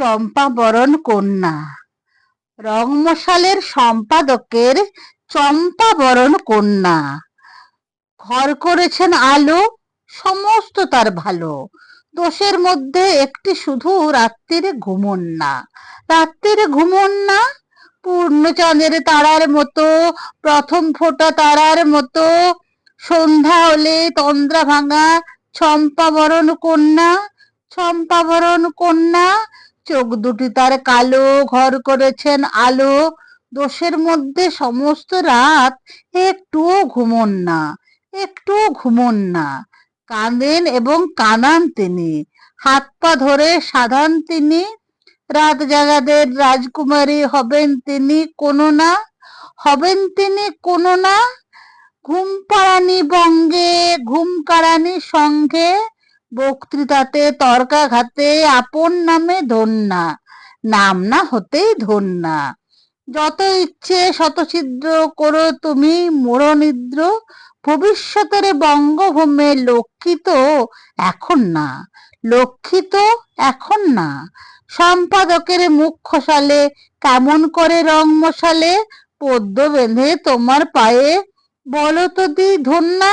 চম্পাবরণ কন্যা রংমশালের সম্পাদকের চম্পাবরণ কন্যা ঘর করেছেন আলো, সমস্ত তার ভালো। দোষের মধ্যে একটি শুধু রাত্রিরে ঘুমন না রাত্রিরে ঘুমন না পূর্ণচন্দ্রের তারার মতো, প্রথম ফোঁটা তারার মতো, সন্ধ্যা হলে তন্দ্রা ভাঙা চম্পাবরণ কন্যা চম্পাবরণ কন্যা চোখ দুটি তার কালো ঘর করেছেন আলো। দোষের মধ্যে সমস্ত রাত একটুও ঘুমন না, একটুও ঘুমন না। কাঁদেন এবং কানান তিনি, হাত পা ধরে সাধান তিনি। রাত জাগাদের রাজকুমারী হবেন তিনি কোনো না, হবেন তিনি কোনো না। ঘুম পাড়ানি বঙ্গে, ঘুম কাড়ানি সঙ্গে বক্তৃতাতে, তর্কাঘাতে, আপন নামে ধন্যা, নাম না হতেই ধন্যা। যত ইচ্ছে শতছিদ্র করো তুমি মোড় নিদ্র ভবিষ্যতের বঙ্গভূমে লক্ষিত এখন না, লক্ষিত এখন না। সম্পাদকের সালে কেমন করে রং মশালে, পদ্ম বেঁধে তোমার পায়ে, বলো তো দি ধন্যা